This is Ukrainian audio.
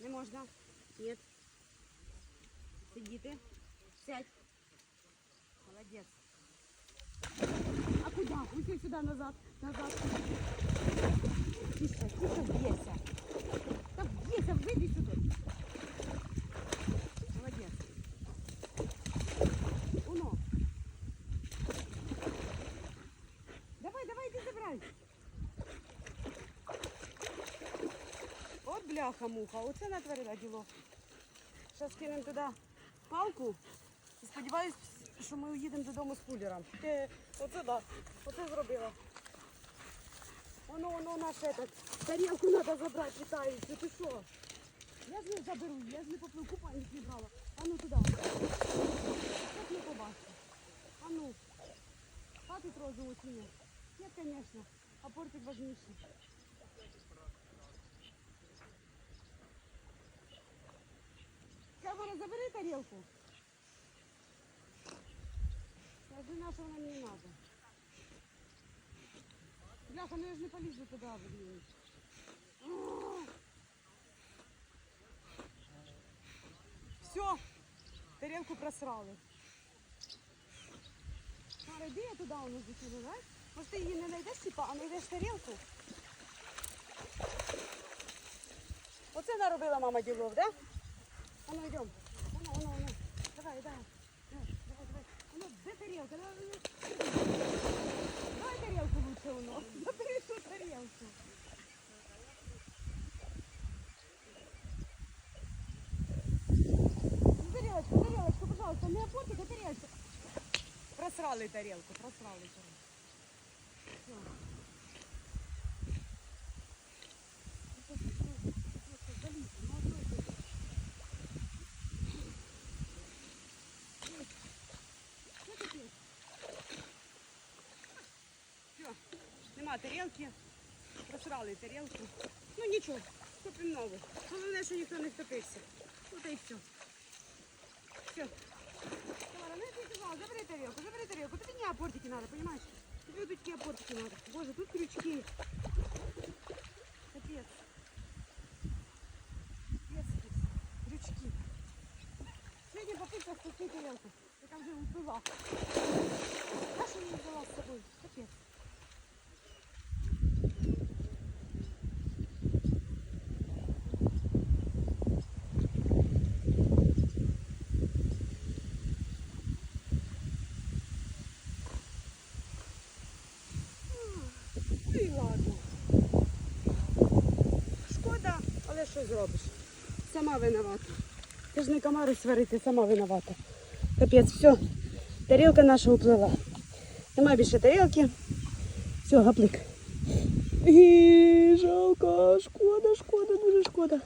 Не можна. Ні. Сидіти. Сядь. Молодець. А куди? Уйди сюди назад. Назад. Тише, тише, б'єся. Та б'єся, вийди сюди. Молодець. Уно. Давай, давай, иди забирай. Бляха-муха, оце натворила діло. Зараз кинемо туди палку і сподіваюсь, що ми уїдемо додому з кулером. Е, Оце да, оце зробила. Воно, воно наш этот, тарілку треба забрати, питаються, ти що? Я ж не заберу, я ж не поплив, купальник не брала. А ну туди. Як не побачите. А ну. Хватить розову чи ні? Конечно. А портик важнейший. Сябора, забери тарелку. Скажи, на что она мне не надо. Бляха, ну я же не полезу туда, блин. Все, тарелку просрали. Мара, іди я туди воно закину, да? Може ти її не знайдеш, типа, а знайдеш тарілку? Оце наробила мама ділов, да? А ну йдемо. Воно, воно, воно. Давай, давай. Давай, давай, давай. Воно, де тарілка? Давай. Давай лучше воно. Забери ту тарілку. Ну, Тарелочку, тарелочку, пожалуйста, не опортик, а тарелочку. Просрали тарелку, просрали тарелку. Всё. нема тарелки, просрали тарелку. Ну нічого, купимо нову. Головне, що ніхто не втопився. Тут і все. Все. Тамара, ну я тебе сказала, забери тарелку, забери тарелку. Тобі не опортики надо, понимаешь? Тобі вот такие опортики надо. Боже, тут крючки. Капец. Капец, капец. Крючки. Сьогодні попитка спусти тарелку. Я там вже упила. А що не взяла з собою? Капец. Що зробиш? Сама виновата. Ти ж не комари сварити, сама виновата. Капець, все. Тарілка наша уплила. Нема більше тарілки. Все, гаплик. І жалко, шкода, шкода, дуже шкода.